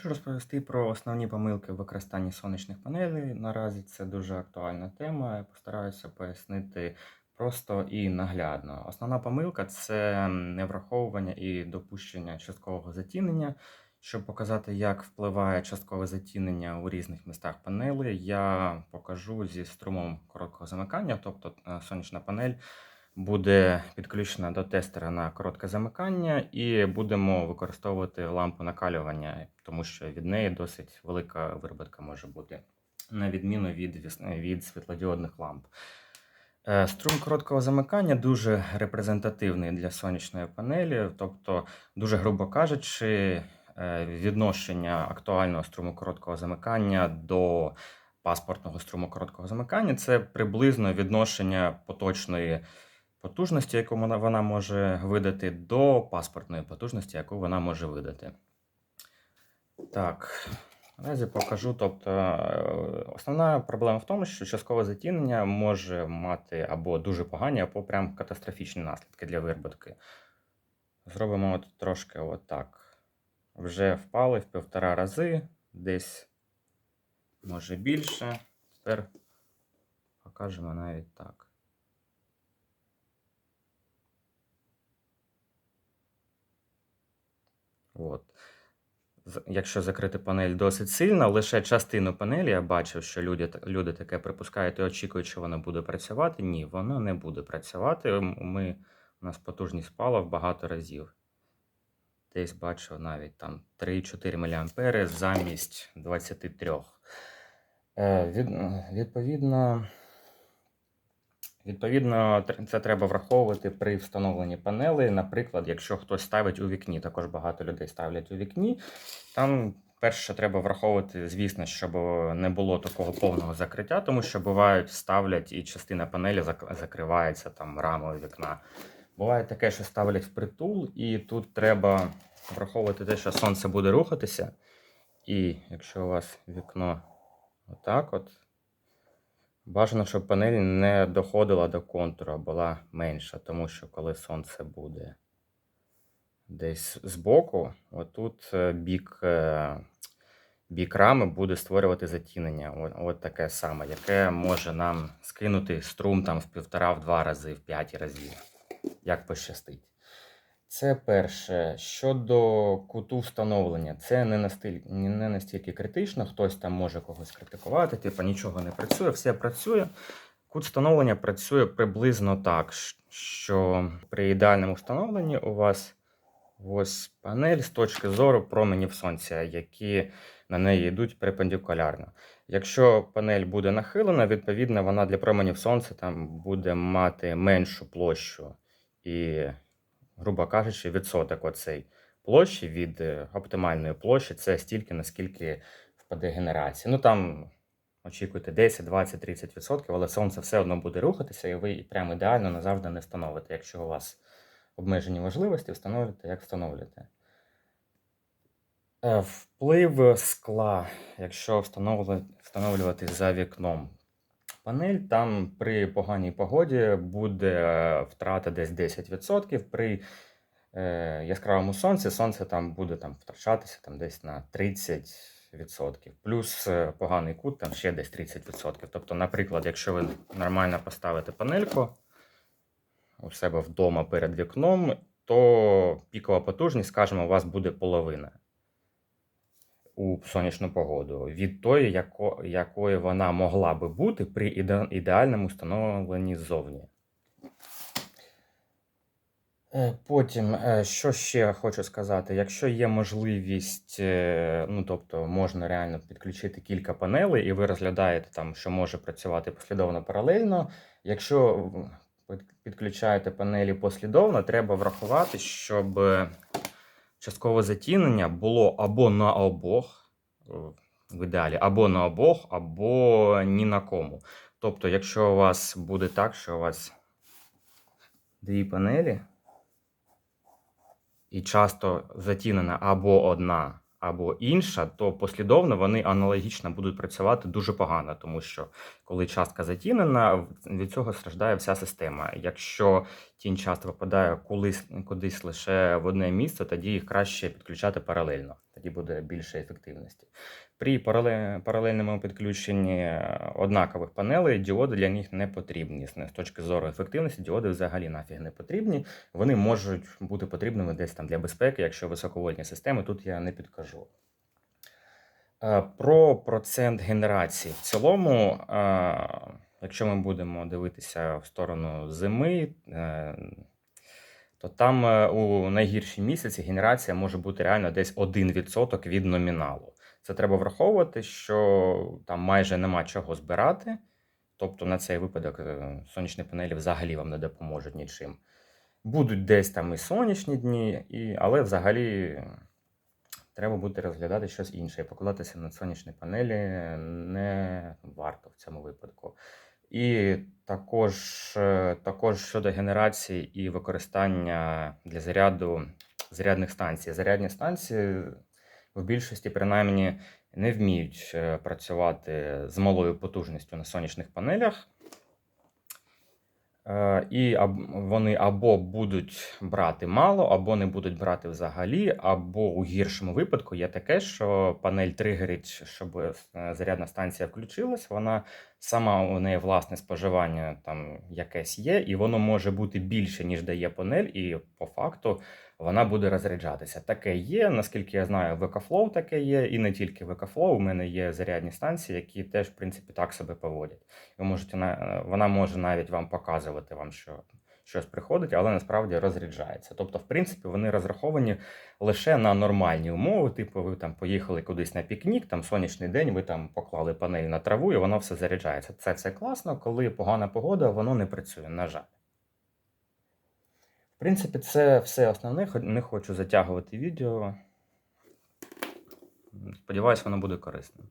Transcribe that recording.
Хочу розповісти про основні помилки в використанні сонячних панелей. Наразі це дуже актуальна тема. Я постараюся пояснити просто і наглядно. Основна помилка це невраховування і допущення часткового затінення. Щоб показати, як впливає часткове затінення у різних містах панелі, я покажу зі струмом короткого замикання, тобто е, сонячна панель буде підключена до тестера на коротке замикання, і будемо використовувати лампу накалювання, тому що від неї досить велика вироботка може бути, на відміну від, від світлодіодних ламп. Е, Струм короткого замикання дуже репрезентативний для сонячної панелі, тобто, дуже грубо кажучи, е, відношення актуального струму короткого замикання до паспортного струму короткого замикання це приблизно відношення поточної потужності, яку вона, може видати, до паспортної потужності, яку вона може видати. Так, наразі покажу. Тобто, е, основна проблема в тому, що часткове затінення може мати або дуже погані, або прям катастрофічні наслідки для вироботки. Зробимо от трошки отак. Вже впали в півтора рази, десь може більше. Тепер покажемо навіть так. От. Якщо закрити панель досить сильно, лише частину панелі я бачив, що люди, люди таке припускають і очікують, що вона буде працювати. Ні, вона не буде працювати. Ми, у нас потужність впала в багато разів. Десь бачу навіть там 3-4 мА замість 23. Е, від, відповідно, Відповідно, це треба враховувати при встановленні панелей. Наприклад, якщо хтось ставить у вікні, також багато людей ставлять у вікні. Там перше, треба враховувати, звісно, щоб не було такого повного закриття, тому що бувають, ставлять і частина панелі закривається там рамою вікна. Буває таке, що ставлять впритул, і тут треба враховувати те, що сонце буде рухатися. І якщо у вас вікно отак от. Бажано, щоб панель не доходила до контуру, була менша, тому що коли сонце буде десь збоку, отут е, бік, е, бік рами буде створювати затінення. От, таке саме, яке може нам скинути струм там в півтора-в два рази, в п'ять разів, як пощастить. Це перше. Щодо куту встановлення, це не настільки, не настільки критично. Хтось там може когось критикувати, типу нічого не працює, все працює. Кут встановлення працює приблизно так, що при ідеальному встановленні у вас ось панель з точки зору променів сонця, які на неї йдуть перпендикулярно. Якщо панель буде нахилена, відповідно вона для променів сонця там буде мати меншу площу. І грубо кажучи, відсоток оцей площі від е, оптимальної площі це стільки, наскільки впаде генерація. Ну там очікуйте 10, 20, 30 відсотків, але сонце все одно буде рухатися, і ви прямо ідеально назавжди не встановите. Якщо у вас обмежені можливості, встановлюйте, як встановлюєте. Е, Вплив скла, якщо встановлювати за вікном. Панель там при поганій погоді буде е, втрата десь 10%. При е, яскравому сонці сонце там буде там, втрачатися там, десь на 30%. Плюс е, поганий кут там ще десь 30%. Тобто, наприклад, якщо ви нормально поставите панельку у себе вдома перед вікном, то пікова потужність, скажімо, у вас буде половина у сонячну погоду від тої, яко, якою вона могла би бути при іде, ідеальному встановленні ззовні. Е, Потім, е, що ще хочу сказати, якщо є можливість, е, ну тобто можна реально підключити кілька панелей, і ви розглядаєте там, що може працювати послідовно паралельно. Якщо підключаєте панелі послідовно, треба врахувати, щоб часткове затінення було або на обох, в ідеалі, або на обох, або ні на кому. Тобто, якщо у вас буде так, що у вас дві панелі, і часто затінена або одна, або інша, то послідовно вони аналогічно будуть працювати дуже погано, тому що коли частка затінена, від цього страждає вся система. Якщо тінь часто випадає кудись, кудись лише в одне місце, тоді їх краще підключати паралельно. Тоді буде більше ефективності. При паралельному підключенні е, однакових панелей діоди для них не потрібні. З точки зору ефективності діоди взагалі нафіг не потрібні. Вони можуть бути потрібними десь там для безпеки, якщо високовольтні системи, тут я не підкажу. Е, Про процент генерації. В цілому, е, якщо ми будемо дивитися в сторону зими, то там у найгірші місяці генерація може бути реально десь 1% від номіналу. Це треба враховувати, що там майже нема чого збирати. Тобто на цей випадок е, сонячні панелі взагалі вам не допоможуть нічим. Будуть десь там і сонячні дні, і... але взагалі треба буде розглядати щось інше. І покладатися на сонячні панелі не варто в цьому випадку. І також, е, також щодо генерації і використання для заряду зарядних станцій. Зарядні станції в більшості, принаймні, не вміють е, працювати з малою потужністю на сонячних панелях. Е, І вони або будуть брати мало, або не будуть брати взагалі, або у гіршому випадку є таке, що панель тригерить, щоб е, зарядна станція включилась. Вона сама у неї власне споживання там якесь є, і воно може бути більше, ніж дає панель, і по факту вона буде розряджатися. Таке є, наскільки я знаю, в EcoFlow таке є, і не тільки в EcoFlow, у мене є зарядні станції, які теж, в принципі, так себе поводять. Ви можете на- вона може навіть вам показувати вам, що щось приходить, але насправді розряджається. Тобто, в принципі, вони розраховані лише на нормальні умови. Типу, ви там поїхали кудись на пікнік, там сонячний день, ви там поклали панель на траву, і воно все заряджається. Це все класно, коли погана погода, воно не працює, на жаль. В принципі, це все основне. Не хочу затягувати відео. Сподіваюсь, воно буде корисним.